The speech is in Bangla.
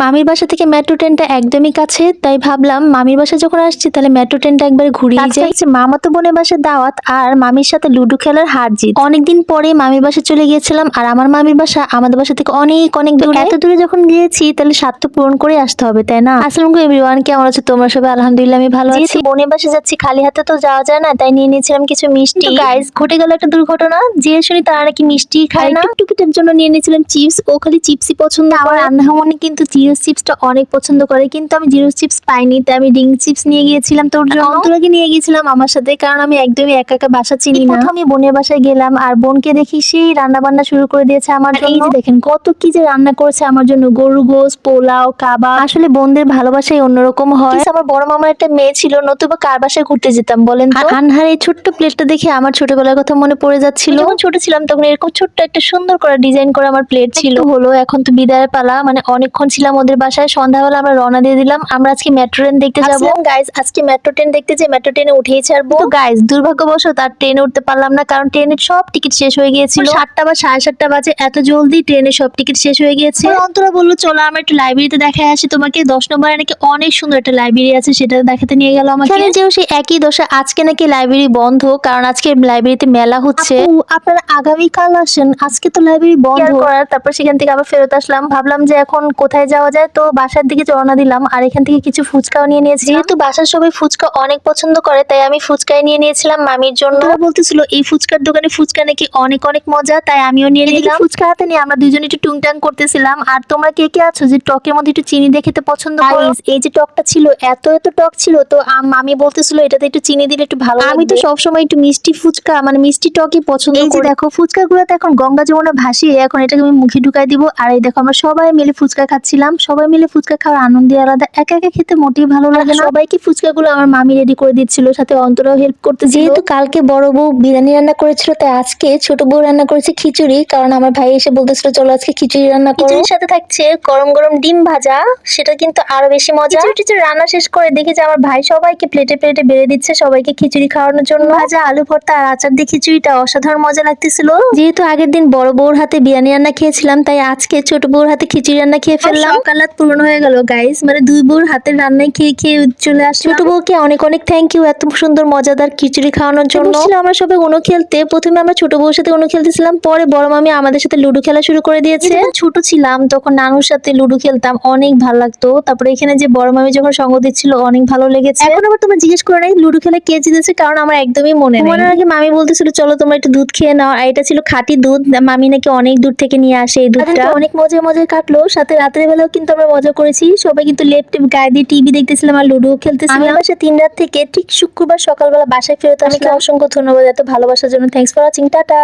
মামির বাসা থেকে মেট্রো ট্রেনটা একদমই কাছে তাই ভাবলাম মামির বাসা যখন আসছি তাহলে মেট্রো ট্রেনটা একবার ঘুরিয়ে যাই। হচ্ছে মামাতো বোনের বাসার দাওয়াত আর মামির সাথে লুডো খেলার হার জিত। অনেকদিন পরে মামির বাসা চলে গিয়েছিলাম আর আমার মামির বাসা আমাদের বাসা থেকে অনেক অনেক দূরে। এত দূরে যখন গিয়েছি তাহলে স্বার্থ পূরণ করে আসতে হবে তাই না? আসসালামু এভরিওয়ান কেমন আছো তোমরা সবাই? আলহামদুলিল্লাহ আমি ভালো আছি। বোনের বাসা যাচ্ছি খালি হাতে তো যাওয়া যায় না তাই নিয়ে নিয়েছিলাম কিছু মিষ্টি। গাইস ঘটে গেল একটা দুর্ঘটনা। যে শুনি তারা নাকি মিষ্টি খায়। না? টুকিটার জন্য নিয়ে নিয়েছিলাম চিপস ও খালি চিপসই পছন্দ আমার রান্না মনে কিন্তু জিরো চিপসটা অনেক পছন্দ করে কিন্তু আমি জিরো চিপস পাইনি তাই আমি রিং চিপস নিয়ে গিয়েছিলাম তোর জন্য। অন্তরাকে নিয়ে গিয়েছিলাম আমার সাথে কারণ আমি একদমই একা একা বাসা চিনি না। প্রথম আমি বোনের বাসায় গেলাম আর বোনকে দেখি সেই রান্না বান্না শুরু করে দিয়েছে আমার জন্য এই যে দেখেন কত কি যে রান্না করেছে আমার জন্য গরু গোস পোলাও কাবাব। আসলে বোনদের ভালোবাসাই অন্যরকম হয়। আমার বড় মামার একটা মেয়ে ছিল নতুবা কার বাসায় ঘুরতে যেতাম বলেন তো। আনহার এই ছোট্ট প্লেটটা দেখে আমার ছোটবেলার কথা মনে পড়ে যাচ্ছিল। যখন ছোট ছিলাম তখন এরকম ছোট্ট একটা সুন্দর করে ডিজাইন করা আমার প্লেট ছিল। হলো এখন তো বিদায় পালা মানে অনেকক্ষণ ছিলাম ওদের বাসায় সন্ধ্যাবেলা আমরা রওনা দিয়ে দিলাম। আমরা আজকে মেট্রো ট্রেন দেখতে যাব। গাইজ আজকে মেট্রো ট্রেন দেখতে যে মেট্রো ট্রেনে উঠেই ছাড়বো। গাইজ দুর্ভাগ্যবশত আর ট্রেনে উঠতে পারলাম না কারণ ট্রেনের সব টিকিট শেষ হয়ে গিয়েছিল। সাতটা বা সাড়ে সাতটা বাজে এত জলদি ট্রেনের সব টিকিট শেষ হয়ে গিয়েছে। অন্তরা বলল চলো আমরা একটু লাইব্রেরিতে দেখায় আসি তোমাকে। দশ নম্বরে নাকি অনেক সুন্দর একটা লাইব্রেরি আছে সেটা দেখাতে নিয়ে গেল আমাকে। যেও সেই একই দশা আজকে নাকি লাইব্রেরি বন্ধ কারণ আজকে লাইব্রেরিতে মেলা হচ্ছে। আপনারা আগামীকাল আসেন আজকে তো লাইব্রেরি বন্ধ। করার? তারপর সেখান থেকে আবার ফেরত আসলাম। ভাবলাম যে এখন কোথায় যাওয়া যায় তো বাসার দিকে রওনা দিলাম। আর এখান থেকে কিছু ফুচকাও নিয়ে নিয়েছি যেহেতু বাসার সবাই ফুচকা অনেক পছন্দ করে তাই আমি ফুচকাই নিয়ে নিয়েছিলাম মামির জন্য। বলতেছিল এই ফুচকার দোকানে ফুচকা নাকি অনেক অনেক মজা তাই আমিও নিয়ে নিলাম। ফুচকা হাতে নিয়ে আমরা দুজনে একটু টুংটাং করতেছিলাম। আর তোমরা কে কে আছো যে টকের মধ্যে একটু চিনি দিয়ে খেতে পছন্দ করো? এই যে টকটা ছিল এত এত টক ছিল তো মামি বলতেছিল এটাতে একটু চিনি দিলে একটু ভালো আমি তো সবসময় একটু মিষ্টি ফুচকা মানে মিষ্টি টকই পছন্দ করি এই যে দেখো ফুচকা গুলোতে এখন গঙ্গা যমুনা ভাসিয়ে এখন এটাকে আমি মুখে ঢুকাই দিব। আর এই দেখো আমরা সবাই মিলে ফুচকা খাচ্ছিলাম। সবাই মিলে ফুচকা খাওয়ার আনন্দই আলাদা। একা একা খেতে মোটেই ভালো লাগে না। সবাইকে ফুচকা গুলো আমার মামি রেডি করে দিচ্ছিল সাথে অন্তরাও হেল্প করতে যেহেতু কালকে বড় বউ বিরিয়ানি রান্না করেছিল তাই আজকে ছোট বউ রান্না করেছে খিচুড়ি কারণ আমার ভাই এসে বলতেছিল চলো আজকে খিচুড়ি রান্না করো। খিচুড়ির সাথে থাকছে গরম গরম ডিম ভাজা সেটা কিন্তু আরও বেশি মজা। খিচুড়ি রান্না শেষ করে দেখি যে আমার ভাই সবাইকে প্লেটে প্লেটে বেড়ে দিচ্ছে সবাইকে খিচুড়ি খাওয়ানোর জন্য। ভাজা আলু ভর্তা আর আচার দিয়ে খিচুড়িটা অসাধারণ মজা লাগতেছিল। যেহেতু আগের দিন বড় বউর হাতে বিরিয়ানি রান্না খেয়েছিলাম তাই আজকে ছোট বউর হাতে খিচুড়ি রান্না খেয়ে ফেললাম। পূরণ হয়ে গেল গাইস মানে দুই বউর হাতের রান্নায় খেয়ে খেয়ে চলে ছোট বউকে অনেক অনেক থ্যাংক ইউ এত সুন্দর মজাদার খিচুড়ি খাওয়ানোর জন্য। আমরা সবাই উনো খেলতে। প্রথমে আমরা ছোট বউর সাথে উনো খেলতেছিলাম পরে বড় মামি আমাদের সাথে লুডো খেলা শুরু করে দিয়েছে। ছোট ছিলাম তখন নানুর সাথে লুডো খেলতাম অনেক ভালো লাগতো। তারপরে এখানে যে বড় মামি যখন সঙ্গ দিচ্ছিল অনেক ভালো লেগেছে। এখন আবার তোমরা জিজ্ঞেস করে নাই লুডো খেলে কে জিতেছে? কারণ আমার একদমই মনে নেই। মনে আগে মামি বলতেছিল চলো তোমরা একটু দুধ খেয়ে নাও। আর এটা ছিল খাঁটি দুধ। মামি নাকি অনেক দূর থেকে নিয়ে আসে এই দুধটা। অনেক মজা মজা কাটলো। সাথে রাতের বেলাও কিন্তু আমরা মজা করেছি। সবাই কিন্তু লেপ টেপ গায়ে দিয়ে টিভি দেখতেছিলাম আর লুডো খেলতেছিলাম। আমি বাসা তিন রাত থেকে ঠিক শুক্রবার সকালবেলা বাসায় ফেরত আমাকে অসংখ্য ধন্যবাদ এত ভালোবাসার জন্য। Thanks for watching tata.